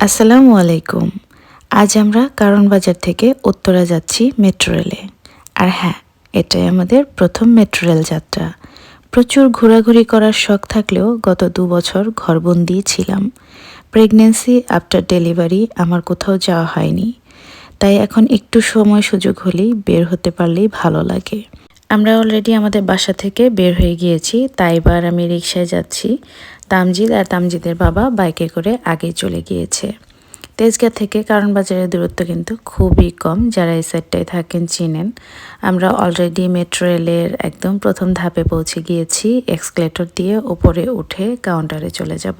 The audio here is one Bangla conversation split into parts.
আসসালামু আলাইকুম। আজ আমরা কারণ বাজার থেকে উত্তরা যাচ্ছি মেট্রো রেলে। আর হ্যাঁ এটাই আমাদের প্রথম মেট্রো রেল যাত্রা। প্রচুর ঘোরাঘুরি করার শখ থাকলেও গত দু বছর ঘরবন্দি ছিলাম। প্রেগনেন্সি আফটার ডেলিভারি আমার কোথাও যাওয়া হয়নি। তাই এখন একটু সময় সুযোগ হলেই বের হতে পারলেই ভালো লাগে। আমরা অলরেডি আমাদের বাসা থেকে বের হয়ে গিয়েছি, তাই এবার আমি রিক্সায় যাচ্ছি। তামজিদ আর তামজিদের বাবা বাইকে করে আগে চলে গিয়েছে। তেজগাঁ থেকে কারণ বাজারের দূরত্ব কিন্তু খুবই কম, যারা এই সাইডটায় থাকেন চিনেন। আমরা অলরেডি মেট্রো রেলের একদম প্রথম ধাপে পৌঁছে গিয়েছি এক্সক্লেটর দিয়ে ওপরে উঠে কাউন্টারে চলে যাব।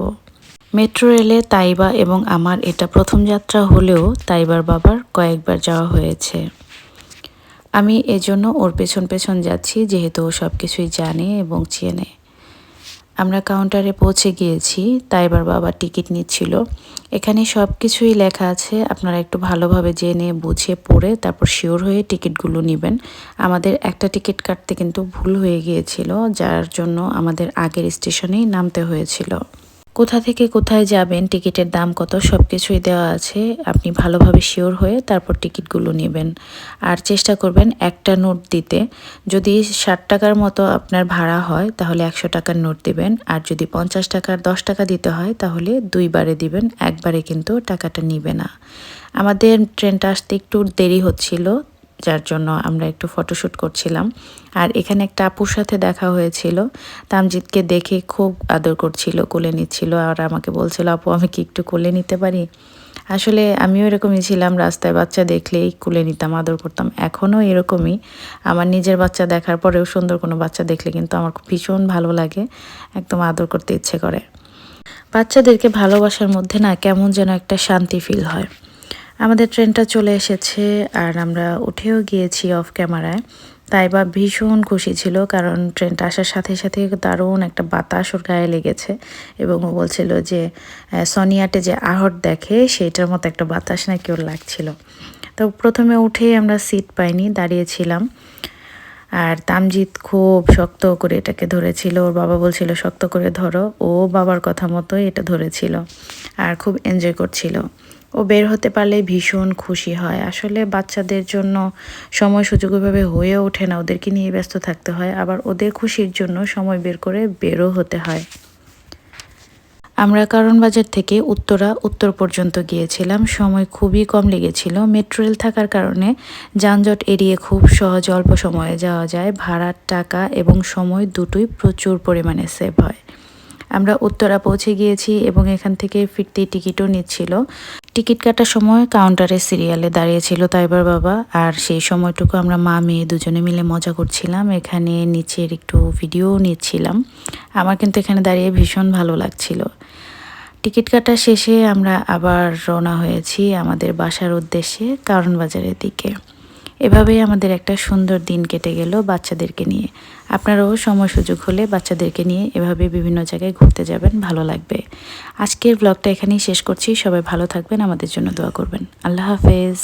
মেট্রো রেলে তাইবা এবং আমার এটা প্রথম যাত্রা হলেও তাইবার বাবার কয়েকবার যাওয়া হয়েছে। আমি এজন্য ওর পেছন পেছন যাচ্ছি, যেহেতু ও সব কিছুই জানে এবং চেনে। আমরা কাউন্টারে পৌঁছে গিয়েছি, তাইবার বাবা টিকিট নিচ্ছিল। এখানে সব কিছুই লেখা আছে, আপনারা একটু ভালোভাবে জেনে বুঝে পড়ে তারপর শিওর হয়ে টিকিটগুলো নেবেন। আমাদের একটা টিকিট কাটতে কিন্তু ভুল হয়ে গিয়েছিল, যার জন্য আমাদের আগের স্টেশনেই নামতে হয়েছিল। কোথা থেকে কোথায় যাবেন, টিকিটের দাম কত সব কিছুই দেওয়া আছে। আপনি ভালোভাবে শিওর হয়ে তারপর টিকিটগুলো নেবেন। আর চেষ্টা করবেন একটা নোট দিতে। যদি ষাট টাকার মতো আপনার ভাড়া হয়, তাহলে একশো টাকার নোট দিবেন। আর যদি পঞ্চাশ টাকার, দশ টাকা দিতে হয়, তাহলে দুইবারে দিবেন। একবারে কিন্তু টাকাটা নিবে না। আমাদের ট্রেনটা আসতে একটু দেরি হচ্ছিল যার জন্য আমরা একটু ফটোশ্যুট করছিলাম। আর এখানে একটা আপুর সাথে দেখা হয়েছিল। তামজিৎকে দেখে খুব আদর করছিল, কোলে নিচ্ছিল। আর আমাকে বলছিল, আপু, আমি কি একটু কোলে নিতে পারি? আসলে আমিও এরকমই ছিলাম, রাস্তায় বাচ্চা দেখলেই কোলে নিতাম, আদর করতাম। এখনও এরকমই। আমার নিজের বাচ্চা দেখার পরেও সুন্দর কোনো বাচ্চা দেখলে কিন্তু আমার ভীষণ ভালো লাগে, একদম আদর করতে ইচ্ছে করে। বাচ্চাদেরকে ভালোবাসার মধ্যে না কেমন যেন একটা শান্তি ফিল হয়। আমাদের ট্রেনটা চলে এসেছে আর আমরা উঠেও গিয়েছি অফ ক্যামেরায় তাই বা ভীষণ খুশি ছিল কারণ ট্রেনটা আসার সাথে সাথে দারুণ একটা বাতাস ওর গায়ে লেগেছে এবং ও বলছিল যে সনিয়াটে যে আহট দেখে সেইটার মতো একটা বাতাস নাকি ওর লাগছিল। তো প্রথমে উঠেই আমরা সিট পাইনি দাঁড়িয়েছিলাম আর তামজিৎ খুব শক্ত করে এটাকে ধরেছিল। ওর বাবা বলছিল, শক্ত করে ধরো। ও বাবার কথা মতোই এটা ধরেছিল আর খুব এনজয় করছিল। ও বের হতে পারলে ভীষণ খুশি হয়। আসলে বাচ্চাদের জন্য সময় সুযোগ ওইভাবে হয়ে ওঠে না। ওদেরকে নিয়ে ব্যস্ত থাকতে হয়। আবার ওদের খুশির জন্য সময় বের করে বেরও হতে হয়। আমরা কারণ বাজার থেকে উত্তরা, উত্তর পর্যন্ত গিয়েছিলাম। সময় খুবই কম লেগেছিল। মেট্রো রেল থাকার কারণে যানজট এড়িয়ে খুব সহজ অল্প সময়ে যাওয়া যায়। ভাড়ার টাকা এবং সময় দুটোই প্রচুর পরিমাণে সেভ হয়। আমরা উত্তরা পৌঁছে গিয়েছি এবং এখান থেকে ফিরতে টিকিটও নিচ্ছিল। টিকিট কাটার সময় কাউন্টারে সিরিয়ালে দাঁড়িয়েছিল তাইবার বাবা। আর সেই সময়টুকু আমরা মা, মেয়ে দুজনে মিলে মজা করছিলাম। এখানে নিচের একটু ভিডিও নিচ্ছিলাম। আমার কিন্তু এখানে দাঁড়িয়ে ভীষণ ভালো লাগছিল। টিকিট কাটা শেষে আমরা আবার রওনা হয়েছি আমাদের বাসার উদ্দেশ্যে কারণ বাজারের দিকে। এভাবেই আমাদের একটা সুন্দর দিন কেটে গেল বাচ্চাদেরকে নিয়ে। আপনারাও সময় সুযোগ হলে বাচ্চাদেরকে নিয়ে এভাবে বিভিন্ন জায়গায় ঘুরতে যাবেন, ভালো লাগবে। আজকের ব্লগটা এখানেই শেষ করছি। সবাই ভালো থাকবেন, আমাদের জন্য দোয়া করবেন। আল্লাহ হাফেজ।